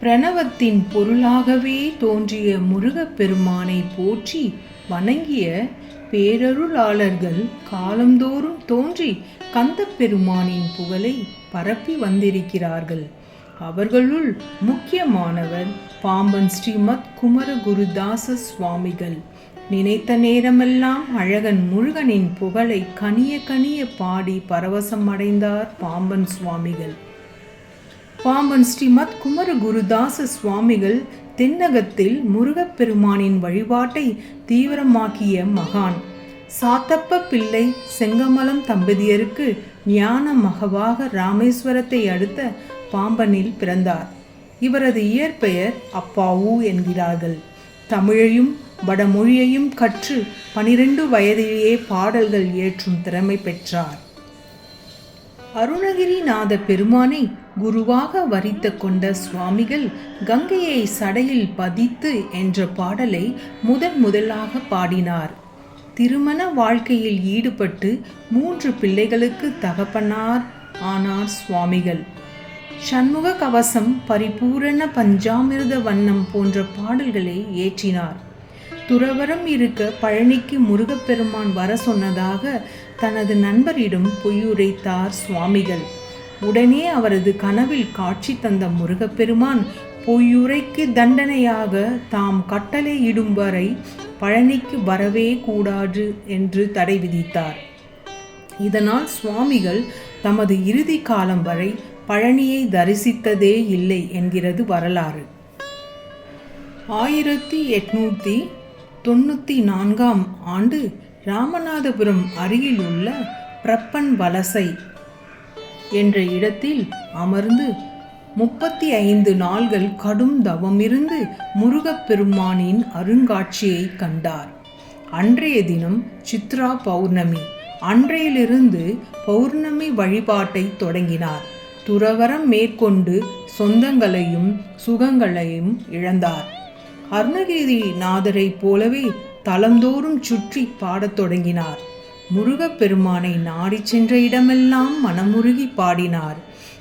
பிரணவத்தின் பொருளாகவே தோன்றிய முருகப்பெருமானை போற்றி வணங்கிய பேரருளாளர்கள் காலந்தோறும் தோன்றி கந்த பெருமானின் புகழை பரப்பி வந்திருக்கிறார்கள். அவர்களுள் முக்கியமானவர் பாம்பன் ஸ்ரீமத் குமரகுருதாச சுவாமிகள் நினைத்த நேரமெல்லாம் அழகன் முருகனின் புகழை கனிய கனிய பாடி பரவசம் அடைந்தார் பாம்பன் சுவாமிகள். பாம்பன் ஸ்ரீமத் குமர குருதாச சுவாமிகள் தென்னகத்தில் முருகப்பெருமானின் வழிபாட்டை தீவிரமாக்கிய மகான். சாத்தப்ப பிள்ளை செங்கமலம் தம்பதியருக்கு ஞான மகவாக ராமேஸ்வரத்தை அடுத்த பாம்பனில் பிறந்தார். இவரது இயற்பெயர் அப்பாவு என்கிறார்கள். தமிழையும் வடமொழியையும் கற்று பனிரெண்டு வயதிலேயே பாடல்கள் இயற்றும் திறமை பெற்றார். அருணகிரிநாத பெருமானை குருவாக வரித்த கொண்ட சுவாமிகள் கங்கையை சடையில் பதித்து என்ற பாடலை முதன் முதலாக பாடினார். திருமண வாழ்க்கையில் ஈடுபட்டு மூன்று பிள்ளைகளுக்கு தகப்பனார் ஆனார் சுவாமிகள். சண்முக கவசம் பரிபூரண பஞ்சாமிர்த வண்ணம் போன்ற பாடல்களை ஏற்றினார். துறவரம் இருக்க. பழனிக்கு முருகப்பெருமான் வர சொன்னதாக தனது நண்பரிடம் பொய்யுரைத்தார் சுவாமிகள். உடனே அவரது கனவில் காட்சி தந்த முருகப்பெருமான் பொய்யுரைக்கு தண்டனையாக தாம் கட்டளை இடும் வரை பழனிக்கு வரவே கூடாது என்று தடை விதித்தார். இதனால் சுவாமிகள் தமது இறுதி காலம் வரை பழனியை தரிசித்ததே இல்லை என்கிறது வரலாறு. ஆயிரத்தி எட்நூத்தி தொண்ணூற்றி நான்காம் ஆண்டு ராமநாதபுரம் அருகில் உள்ள பிரப்பன் வலசை என்ற இடத்தில் அமர்ந்து முப்பத்தி ஐந்து நாள்கள் கடும் தவமிருந்து முருகப்பெருமானின் அருங்காட்சியை கண்டார். அன்றைய தினம் சித்ரா பௌர்ணமி. அன்றையிலிருந்து பௌர்ணமி வழிபாட்டை தொடங்கினார். துறவரம் மேற்கொண்டு சொந்தங்களையும் சுகங்களையும் இழந்தார். அருணகிரி நாதரைப் போலவே தலந்தோறும் சுற்றி பாடத் தொடங்கினார். முருகப்பெருமானை நாடி சென்ற இடமெல்லாம் மனமுருகி பாடினார்.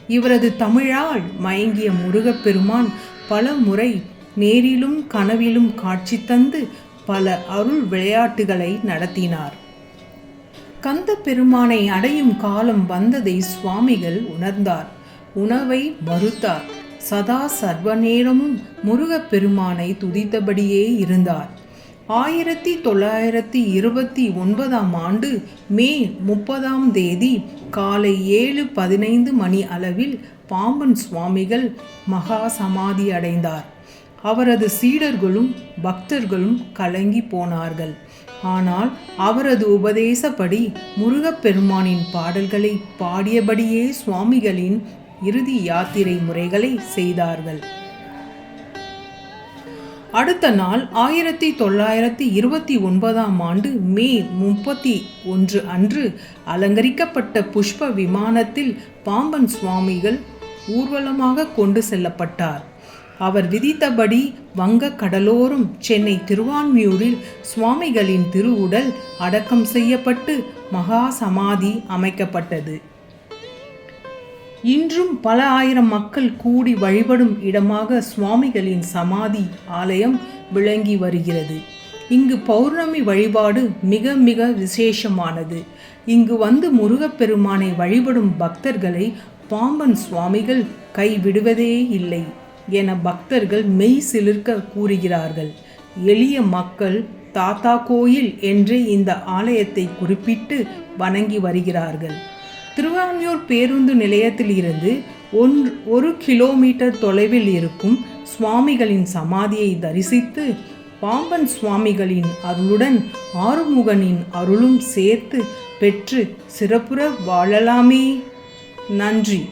இவரது தமிழால் மயங்கிய முருகப்பெருமான் பல முறை நேரிலும் கனவிலும் காட்சி தந்து பல அருள் விளையாட்டுகளை நடத்தினார். கந்த பெருமானை அடையும் காலம் வந்ததை சுவாமிகள் உணர்ந்தார். உணவை மறுத்தார். சதா சர்வ நேரமும் முருகப்பெருமானை துதித்தபடியே இருந்தார். ஆயிரத்தி தொள்ளாயிரத்தி இருபத்தி ஒன்பதாம் ஆண்டு மே முப்பதாம் தேதி காலை ஏழு பதினைந்து மணி அளவில் பாம்பன் சுவாமிகள் மகா சமாதி அடைந்தார். அவரது சீடர்களும் பக்தர்களும் கலங்கி போனார்கள். ஆனால் அவரது உபதேசப்படி முருகப்பெருமானின் பாடல்களை பாடியபடியே சுவாமிகளின் இறுதி யாத்திரை முறைகளை செய்தார்கள். அடுத்த நாள் ஆயிரத்தி தொள்ளாயிரத்தி இருபத்தி ஒன்பதாம் ஆண்டு மே முப்பத்தி ஒன்று அன்று அலங்கரிக்கப்பட்ட புஷ்ப விமானத்தில் பாம்பன் சுவாமிகள் ஊர்வலமாக கொண்டு செல்லப்பட்டார். அவர் விதித்தபடி வங்க கடலோரம் சென்னை திருவான்மியூரில் சுவாமிகளின் திருவுடல் அடக்கம் செய்யப்பட்டு மகா சமாதி அமைக்கப்பட்டது. இன்றும் பல ஆயிரம் மக்கள் கூடி வழிபடும் இடமாக சுவாமிகளின் சமாதி ஆலயம் விளங்கி வருகிறது. இங்கு பௌர்ணமி வழிபாடு மிக மிக விசேஷமானது. இங்கு வந்து முருகப்பெருமானை வழிபடும் பக்தர்களை பாம்பன் சுவாமிகள் கைவிடுவதே இல்லை என பக்தர்கள் மெய் சிலிர்க்க கூறுகிறார்கள். எளிய மக்கள் தாத்தா கோயில் என்று இந்த ஆலயத்தை குறிப்பிட்டு வணங்கி வருகிறார்கள். திருவான்மியூர் பேருந்து நிலையத்தில் இருந்து ஒன்று ஒரு கிலோமீட்டர் தொலைவில் இருக்கும் சுவாமிகளின் சமாதியை தரிசித்து பாம்பன் சுவாமிகளின் அருளுடன் ஆறுமுகனின் அருளும் சேர்த்து பெற்று சிறப்புற வாழலாமே. நன்றி.